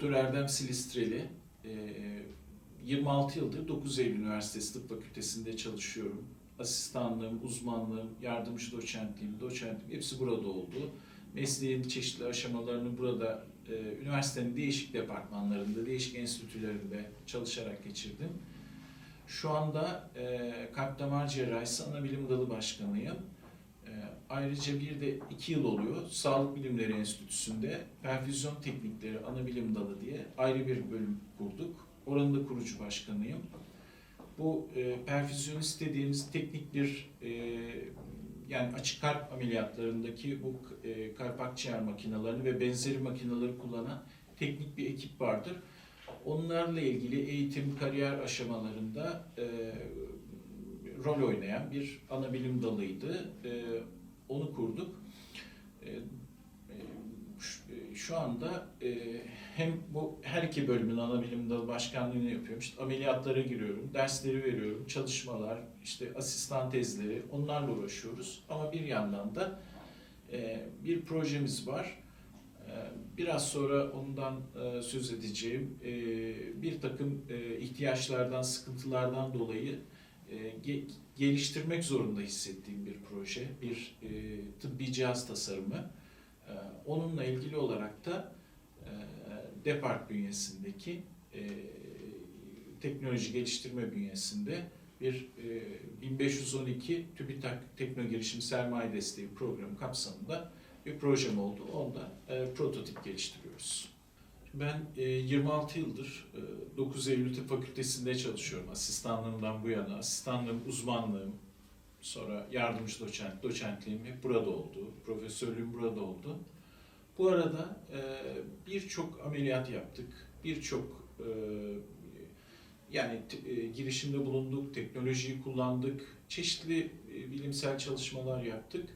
Doktor Erdem Silistreli. Ee, 26 yıldır 9 Eylül Üniversitesi Tıp Fakültesi'nde çalışıyorum. Asistanlığım, uzmanlığım, yardımcı doçentliğim, doçentliğim hepsi burada oldu. Mesleğin çeşitli aşamalarını burada e, üniversitenin değişik departmanlarında, değişik enstitülerinde çalışarak geçirdim. Şu anda e, kalp damar cerrahisi ana bilim dalı başkanıyım. Ayrıca bir de iki yıl oluyor Sağlık Bilimleri Enstitüsü'nde perfüzyon teknikleri ana bilim dalı diye ayrı bir bölüm kurduk. Oranın da kurucu başkanıyım. Bu e, perfüzyonist dediğimiz teknik bir e, yani açık kalp ameliyatlarındaki bu e, kalp akciğer makinalarını ve benzeri makinaları kullanan teknik bir ekip vardır. Onlarla ilgili eğitim, kariyer aşamalarında e, rol oynayan bir ana bilim dalıydı. E, onu kurduk. E, e, e, şu anda e, hem bu her iki bölümün ana bilim dalı başkanlığını yapıyorum. İşte ameliyatlara giriyorum, dersleri veriyorum, çalışmalar, işte asistan tezleri onlarla uğraşıyoruz. Ama bir yandan da e, bir projemiz var. Biraz sonra ondan söz edeceğim. Bir takım ihtiyaçlardan, sıkıntılardan dolayı geliştirmek zorunda hissettiğim bir proje, bir e, tıbbi cihaz tasarımı. E, Onunla ilgili olarak da e, Depart bünyesindeki e, teknoloji geliştirme bünyesinde bir e, 1512 TÜBİTAK Tekno Girişim Sermaye Desteği Programı kapsamında bir projem oldu. Onda e, prototip geliştiriyoruz. Ben e, 26 yıldır e, 9 Eylül Tıp Fakültesi'nde çalışıyorum. Asistanlığımdan bu yana, asistanlığım, uzmanlığım, sonra yardımcı doçent, doçentliğim hep burada oldu. Profesörlüğüm burada oldu. Bu arada e, birçok ameliyat yaptık, birçok e, yani e, girişimde bulunduk, teknolojiyi kullandık, çeşitli e, bilimsel çalışmalar yaptık.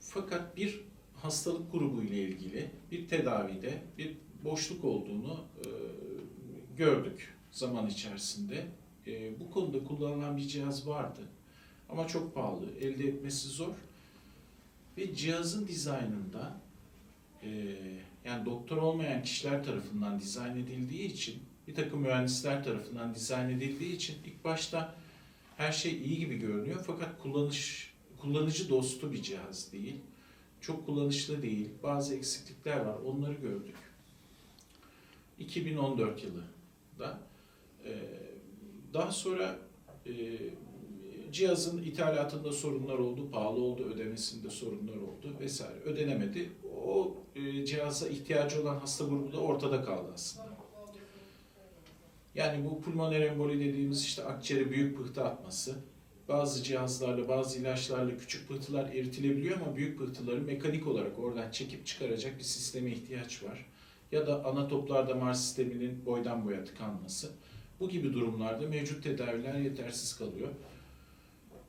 Fakat bir hastalık grubu ile ilgili bir tedavide bir boşluk olduğunu e, gördük zaman içerisinde. E, bu konuda kullanılan bir cihaz vardı ama çok pahalı, elde etmesi zor ve cihazın dizaynında e, yani doktor olmayan kişiler tarafından dizayn edildiği için bir takım mühendisler tarafından dizayn edildiği için ilk başta her şey iyi gibi görünüyor fakat kullanış kullanıcı dostu bir cihaz değil. Çok kullanışlı değil. Bazı eksiklikler var. Onları gördük. 2014 yılında e, daha sonra e, cihazın ithalatında sorunlar oldu, pahalı oldu, ödemesinde sorunlar oldu vesaire. Ödenemedi. O e, cihaza ihtiyacı olan hasta grubu da ortada kaldı aslında. Yani bu pulmoner emboli dediğimiz işte akciğere büyük pıhtı atması, bazı cihazlarla, bazı ilaçlarla küçük pıhtılar eritilebiliyor ama büyük pıhtıları mekanik olarak oradan çekip çıkaracak bir sisteme ihtiyaç var. Ya da ana toplar damar sisteminin boydan boya tıkanması. Bu gibi durumlarda mevcut tedaviler yetersiz kalıyor.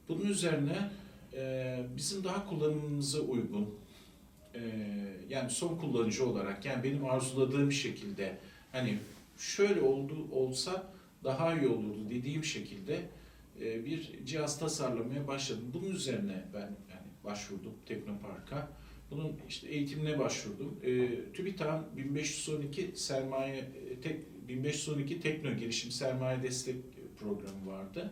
Bunun üzerine e, bizim daha kullanımımıza uygun, e, yani son kullanıcı olarak, yani benim arzuladığım şekilde, hani şöyle oldu olsa daha iyi olurdu dediğim şekilde e, bir cihaz tasarlamaya başladım. Bunun üzerine ben yani başvurdum Teknopark'a. Bunun işte eğitimine başvurdum. E, TÜBİTAK'ın 1512 sermaye tek 1512 Tekno Girişim Sermaye Destek Programı vardı.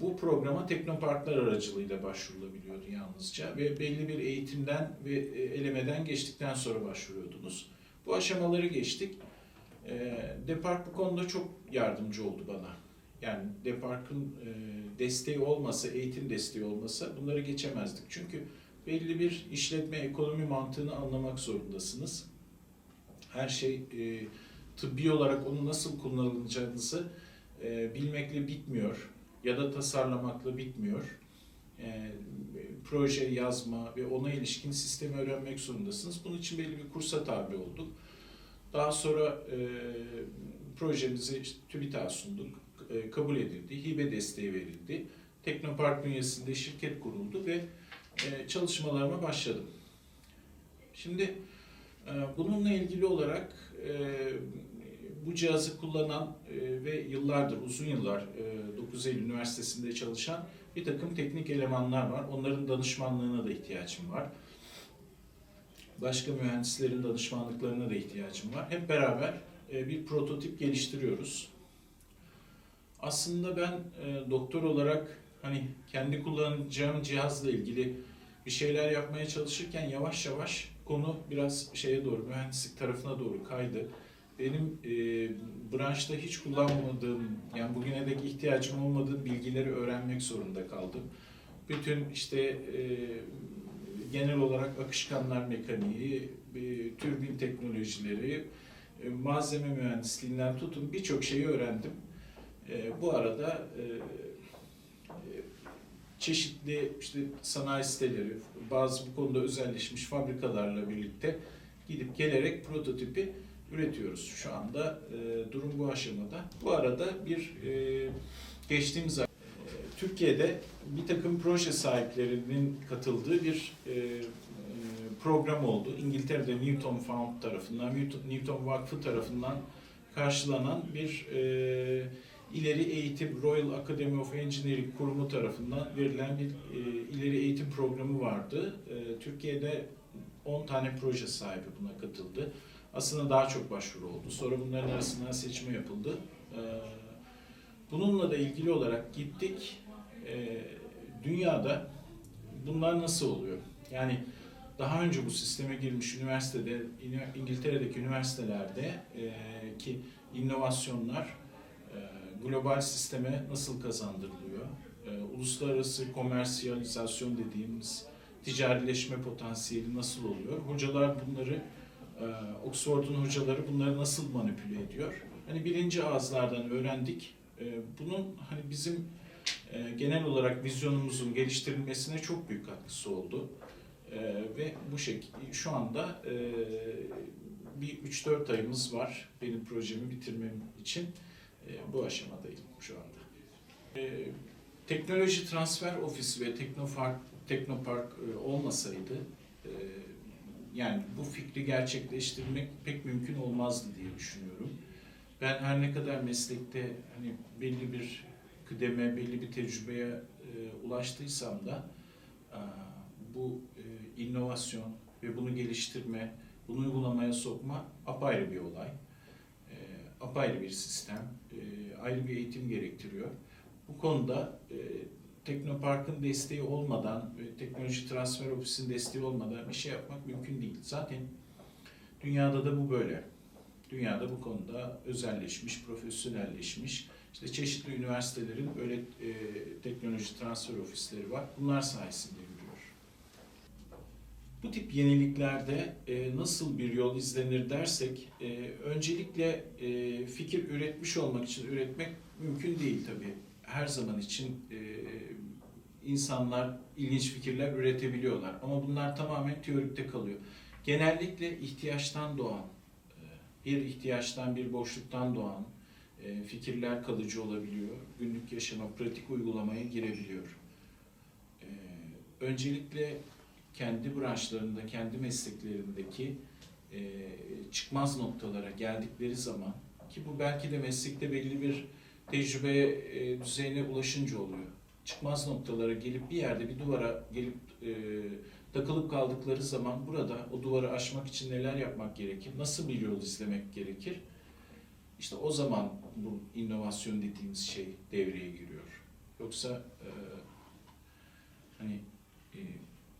Bu programa teknoparklar aracılığıyla başvurulabiliyordu yalnızca ve belli bir eğitimden ve e, elemeden geçtikten sonra başvuruyordunuz. Bu aşamaları geçtik. E, Depark bu konuda çok yardımcı oldu bana. Yani Depark'ın e, desteği olmasa, eğitim desteği olmasa bunları geçemezdik. Çünkü belli bir işletme ekonomi mantığını anlamak zorundasınız. Her şey e, tıbbi olarak onu nasıl kullanılacağınızı e, bilmekle bitmiyor ya da tasarlamakla bitmiyor. E, proje yazma ve ona ilişkin sistemi öğrenmek zorundasınız. Bunun için belli bir kursa tabi olduk. Daha sonra e, projemizi işte TÜBİTAK'a sunduk. E, kabul edildi. Hibe desteği verildi. Teknopark bünyesinde şirket kuruldu ve e, çalışmalarıma başladım. Şimdi e, bununla ilgili olarak e, bu cihazı kullanan e, ve yıllardır, uzun yıllar e, 9 Eylül Üniversitesi'nde çalışan bir takım teknik elemanlar var. Onların danışmanlığına da ihtiyacım var. başka mühendislerin danışmanlıklarına da ihtiyacım var. Hep beraber bir prototip geliştiriyoruz. Aslında ben doktor olarak hani kendi kullanacağım cihazla ilgili bir şeyler yapmaya çalışırken yavaş yavaş konu biraz şeye doğru, mühendislik tarafına doğru kaydı. Benim e, branşta hiç kullanmadığım, yani bugüne dek ihtiyacım olmadığı bilgileri öğrenmek zorunda kaldım. Bütün işte e, genel olarak akışkanlar mekaniği, e, türbin teknolojileri, e, malzeme mühendisliğinden tutun birçok şeyi öğrendim. E, bu arada e, çeşitli işte sanayi siteleri, bazı bu konuda özelleşmiş fabrikalarla birlikte gidip gelerek prototipi üretiyoruz. Şu anda e, durum bu aşamada. Bu arada bir e, geçtiğimiz ay e, Türkiye'de bir takım proje sahiplerinin katıldığı bir e, program oldu. İngiltere'de Newton Fund tarafından, Newton, Newton Vakfı tarafından karşılanan bir e, ileri eğitim Royal Academy of Engineering kurumu tarafından verilen bir e, ileri eğitim programı vardı. E, Türkiye'de 10 tane proje sahibi buna katıldı. Aslında daha çok başvuru oldu. Sonra bunların arasından seçme yapıldı. E, bununla da ilgili olarak gittik. E, dünyada bunlar nasıl oluyor? Yani daha önce bu sisteme girmiş üniversitede, İngiltere'deki üniversitelerde e, ki inovasyonlar global sisteme nasıl kazandırılıyor? E, uluslararası komersiyalizasyon dediğimiz ticarileşme potansiyeli nasıl oluyor? Hocalar bunları, e, Oxford'un hocaları bunları nasıl manipüle ediyor? Hani birinci ağızlardan öğrendik. E, bunun hani bizim e, genel olarak vizyonumuzun geliştirilmesine çok büyük katkısı oldu. E, ve bu şekilde şu anda e, bir 3-4 ayımız var benim projemi bitirmem için. E, bu aşamadayım şu anda. E, teknoloji Transfer Ofisi ve Teknopark, Teknopark e, olmasaydı yani bu fikri gerçekleştirmek pek mümkün olmazdı diye düşünüyorum. Ben her ne kadar meslekte hani belli bir kıdeme, belli bir tecrübeye e, ulaştıysam da e, bu e, inovasyon ve bunu geliştirme, bunu uygulamaya sokma apayrı bir olay. Apayrı bir sistem, e, ayrı bir eğitim gerektiriyor. Bu konuda e, Teknopark'ın desteği olmadan ve Teknoloji Transfer Ofisi'nin desteği olmadan bir şey yapmak mümkün değil. Zaten dünyada da bu böyle. Dünyada bu konuda özelleşmiş, profesyonelleşmiş, işte çeşitli üniversitelerin böyle e, teknoloji transfer ofisleri var. Bunlar sayesinde. Bu tip yeniliklerde e, nasıl bir yol izlenir dersek, e, öncelikle e, fikir üretmiş olmak için üretmek mümkün değil tabii. Her zaman için e, insanlar ilginç fikirler üretebiliyorlar ama bunlar tamamen teorikte kalıyor. Genellikle ihtiyaçtan doğan, e, bir ihtiyaçtan, bir boşluktan doğan e, fikirler kalıcı olabiliyor. Günlük yaşama, pratik uygulamaya girebiliyor. E, öncelikle kendi branşlarında, kendi mesleklerindeki e, çıkmaz noktalara geldikleri zaman ki bu belki de meslekte belli bir tecrübe e, düzeyine ulaşınca oluyor. Çıkmaz noktalara gelip bir yerde bir duvara gelip e, takılıp kaldıkları zaman burada o duvarı aşmak için neler yapmak gerekir? Nasıl bir yol izlemek gerekir? İşte o zaman bu inovasyon dediğimiz şey devreye giriyor. Yoksa e, hani e,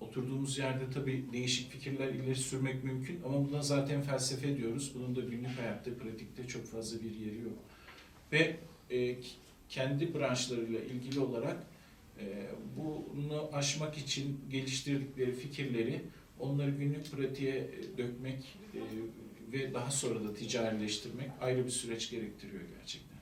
oturduğumuz yerde tabii değişik fikirler ileri sürmek mümkün ama buna zaten felsefe diyoruz. Bunun da günlük hayatta, pratikte çok fazla bir yeri yok. Ve e, kendi branşlarıyla ilgili olarak e, bunu aşmak için geliştirdikleri fikirleri onları günlük pratiğe dökmek e, ve daha sonra da ticarileştirmek ayrı bir süreç gerektiriyor gerçekten.